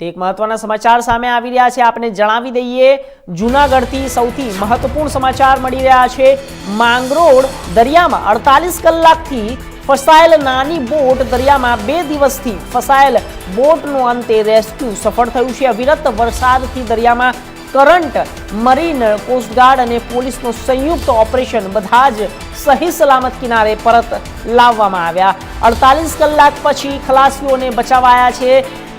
તે એક મહત્વના સમાચાર સામે આવી રહ્યા છે. આપણે જણાવી દઈએ, જૂનાગઢથી સૌથી મહત્વપૂર્ણ સમાચાર મળી રહ્યા છે. માંગરોળ દરિયામાં અડતાલીસ કલાકથી ફસાયેલ નાની બોટ દરિયામાં બે દિવસથી ફસાયેલ બોટનું અંતે રેસ્ક્યુ સફળ થયું છે. અવિરત વરસાદથી દરિયામાં કરંટ, મરીન કોસ્ટગાર્ડ અને પોલીસનું સંયુક્ત ઓપરેશન બધા જ સહી સલામત કિનારે પરત લાવવામાં આવ્યા. અડતાલીસ કલાક પછી ખલાસીઓને બચાવાયા છે.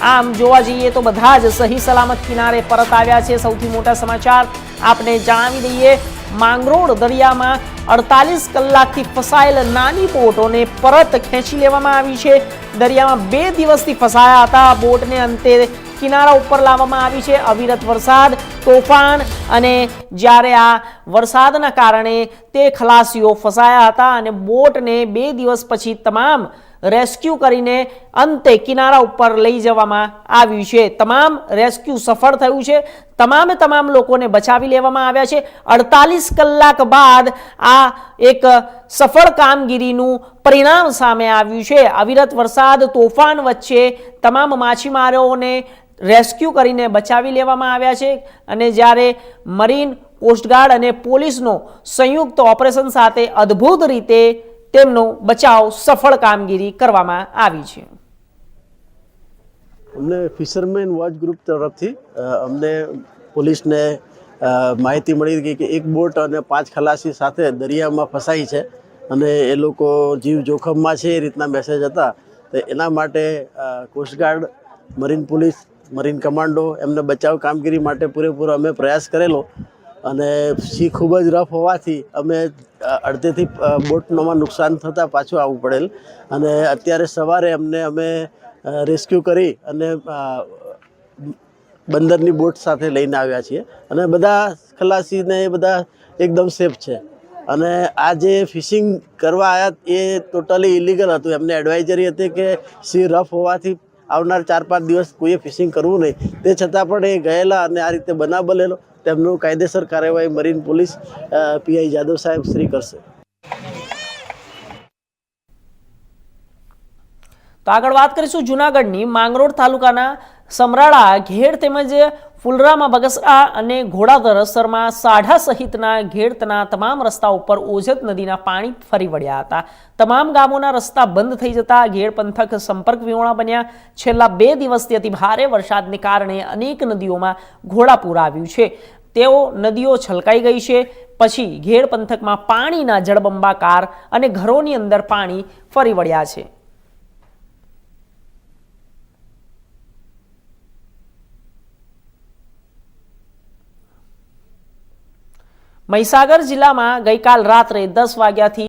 આમ જોવા જઈએ તો બધા જ સહી સલામત કિનારે પરત આવ્યા છે. સૌથી મોટા સમાચાર આપને જણાવી દઈએ. માંગરોળ દરિયામાં અડતાલીસ કલાકથી ફસાયેલ નાની બોટોને પરત ખેંચી લેવામાં આવી છે. દરિયામાં બે દિવસથી ફસાયા હતા. બોટને અંતે કિનારા ઉપર લાવવામાં આવી છે અવિરત વરસાદ, તોફાન અને જ્યારે આ વરસાદના કારણે તે ખલાસીઓ ફસાયા હતા અને બોટને બે દિવસ પછી તમામ રેસ્ક્યુ કરીને અંતે કિનારા ઉપર લઈ જવામાં આવ્યું છે. તમામ રેસ્ક્યુ સફળ થયું છે. તમામે તમામ લોકોને બચાવી લેવામાં આવ્યા છે. અડતાલીસ કલાક બાદ આ એક સફળ કામગીરીનું પરિણામ સામે આવ્યું છે. અવિરત વરસાદ, તોફાન વચ્ચે તમામ માછીમારોને રેસ્ક્યુ કરીને બચાવી લેવામાં આવ્યા છે અને જ્યારે મરીન કોસ્ટગાર્ડ અને પોલીસનો સંયુક્ત ઓપરેશન સાથે અદ્ભુત રીતે તેમનો બચાવ સફળ કામગીરી કરવામાં આવી છે. અમને ફિશરમેન વોચ ગ્રુપ તરફથી અમને પોલીસને માહિતી મળી હતી કે એક બોટ અને પાંચ ખલાસી સાથે દરિયામાં ફસાઈ છે અને એ લોકો જીવ જોખમમાં છે એ રીતના મેસેજ હતા. તો એના માટે coast guard, marine police marine commando એમને બચાવ કામગીરી માટે પૂરેપૂરો અમે પ્રયાસ કરેલો. અને સી ખૂબ જ રફ હોવાથી અમે અડધેથી બોટનોમાં નુકસાન થતાં પાછું આવવું પડેલ. અને અત્યારે સવારે અમને અમે રેસ્ક્યુ કરી અને બંદરની બોટ સાથે લઈને આવ્યા છીએ. અને બધા ખલાસીને એ બધા એકદમ સેફ છે. અને આ જે ફિશિંગ કરવા આવ્યા એ ટોટલી ઇલીગલ હતું. એમને એડવાઇઝરી હતી કે સી રફ હોવાથી આવનાર ચાર પાંચ દિવસ કોઈએ ફિશિંગ કરવું નહીં. તે છતાં પણ એ ગયેલા અને આ રીતે બનાવ બનેલો તેમનું કાયદેસર કાર્યવાહી મરીન પોલીસ પીઆઈ જાદવ સાહેબ શ્રી કરશે. તો આગળ વાત કરીશું જુનાગઢની માંગરોળ તાલુકાના સમરાળા ઘેડ તેમજ ફુલરામાં બગસરા અને ઘોડાધર અસરમાં સાઢા સહિતના ઘેડતના તમામ રસ્તા ઉપર ઓજત નદીના પાણી ફરી વળ્યા હતા. તમામ ગામોના રસ્તા બંધ થઈ જતા ઘેડ પંથક સંપર્ક વિહોણા બન્યા. છેલ્લા બે દિવસથી અતિ ભારે વરસાદને કારણે અનેક નદીઓમાં ઘોડાપૂર આવ્યું છે. તેઓ નદીઓ છલકાઈ ગઈ છે. પછી ઘેડ પંથકમાં પાણીના જળબંબાકાર અને ઘરોની અંદર પાણી ફરી વળ્યા છે. મહીસાગર જિલ્લામાં ગઈકાલ રાત્રે દસ વાગ્યાથી